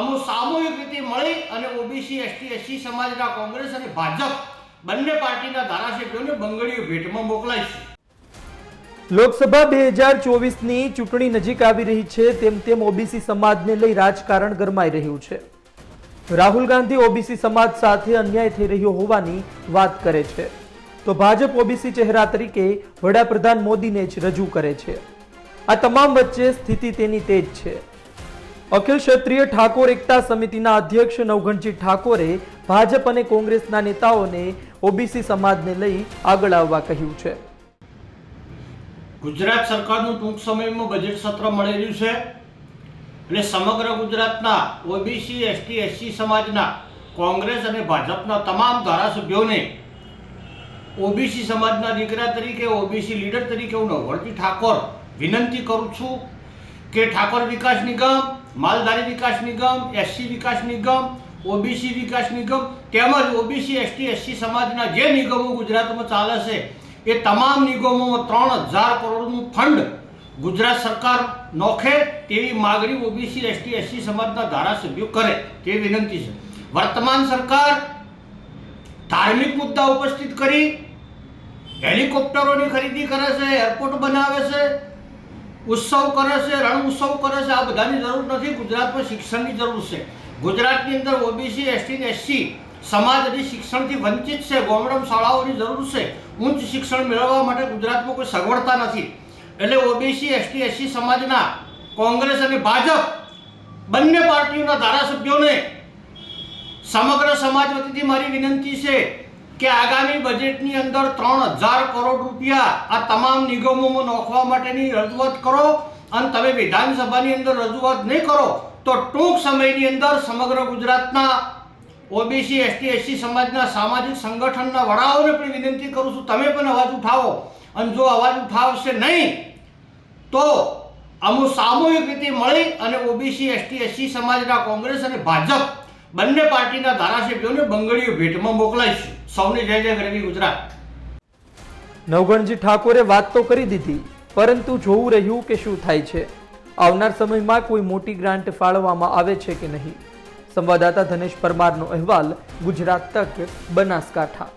અમુક સામૂહિક રીતે મળી અને ઓબીસી એસટી એસસી સમાજના કોંગ્રેસ અને ભાજપ બંને પાર્ટીના ધારાસભ્યોને બંગડીઓ ભેટમાં મોકલાઈશું લોકસભા બે હજાર ચોવીસની ચૂંટણી નજીક આવી રહી છે, તેમ તેમ ઓબીસી સમાજને લઈ રાજકારણ ગરમાઈ રહ્યું છે. રાહુલ ગાંધી ઓબીસી સમાજ સાથે અન્યાય થઈ રહ્યો હોવાની વાત કરે છે. તો ભાજપ ઓબીસી ચહેરા તરીકે વડાપ્રધાન મોદીને જ રજૂ કરે છે. આ તમામ વચ્ચે સ્થિતિ તેની તેજ છે. અખિલ ક્ષત્રિય ઠાકોર એકતા સમિતિના અધ્યક્ષ નવઘણજી ઠાકોરે ભાજપ અને કોંગ્રેસના નેતાઓને ઓબીસી સમાજને લઈ આગળ આવવા કહ્યું છે. ગુજરાત સરકારનું ટૂંક સમયમાં બજેટ સત્ર મળી રહ્યું છે એટલે સમગ્ર ગુજરાતના ઓબીસી, એસટી, એસસી સમાજના કોંગ્રેસ અને ભાજપના તમામ ધારાસભ્યોને ઓબીસી સમાજના દીકરા તરીકે, ઓબીસી લીડર તરીકે હું નવઘણજી ઠાકોર વિનંતી કરું છું કે ઠાકોર વિકાસ નિગમ માલધારી વિકાસ નિગમ એસસી વિકાસ નિગમ ઓબીસી વિકાસ નિગમ તેમજ ઓબીસી એસટી એસસી સમાજના જે નિગમો ગુજરાતમાં ચાલે છે, એ તમામ નિગમોમાં ત્રણ હજાર કરોડનું ફંડ ગુજરાત સરકાર નોખે તેવી માગણી ઓબીસી એસટી એસસી સમાજના ધારાસભ્યો કરે તે વિનંતી છે. વર્તમાન સરકાર ધાર્મિક મુદ્દા ઉપસ્થિત કરી હેલિકોપ્ટરોની ખરીદી કરે છે, એરપોર્ટ બનાવે છે ઉત્સવ કરે છે, રણ ઉત્સવ કરે છે, આ બધાની જરૂર નથી ગુજરાતમાં શિક્ષણની જરૂર છે. ગુજરાતની અંદર ઓબીસી, એસટી ને એસસી સમાજની શિક્ષણથી વંચિત છે, ગોમડમ શાળાઓની જરૂર છે. ઉચ્ચ શિક્ષણ મેળવવા માટે ગુજરાતમાં કોઈ સગવડતા નથી. એટલે ઓબીસી, એસટી, એસસી સમાજના કોંગ્રેસ અને ભાજપ બંને પાર્ટીઓના ધારાસભ્યોને સમગ્ર સમાજ વતીથી મારી વિનંતી છે કે આગામી બજેટની અંદર ત્રણ હજાર કરોડ રૂપિયા આ તમામ નિગમોમાં નોખવા માટેની રજૂઆત કરો અને તમે વિધાનસભાની અંદર રજૂઆત નહીં કરો તો ટૂંક સમયની અંદર સમગ્ર ગુજરાતના ઓબીસી, એસટી, એસસી સમાજના સામાજિક સંગઠનના વડાઓને પણ વિનંતી કરું છું, તમે પણ અવાજ ઉઠાવો. અને જો અવાજ ઉઠાવશે નહીં, તો અમુક સામૂહિક રીતે મળી અને ઓબીસી, એસટી, એસસી સમાજના કોંગ્રેસ અને ભાજપ બંને પાર્ટીના ધારાસભ્યોને બંગડીઓ ભેટમાં મોકલાઈશું. સૌને જય જય ગરવી ગુજરાત. નવગણજી ઠાકોરે વાત તો કરી દીધી, પરંતુ જોવું રહ્યું કે શું થાય છે. આવનાર સમયમાં કોઈ મોટી ગ્રાન્ટ ફાળવવામાં આવે છે કે નહીં? સંવાદદાતા ધનેશ પરમારનો અહેવાલ ગુજરાત તક બનાસકાંઠા.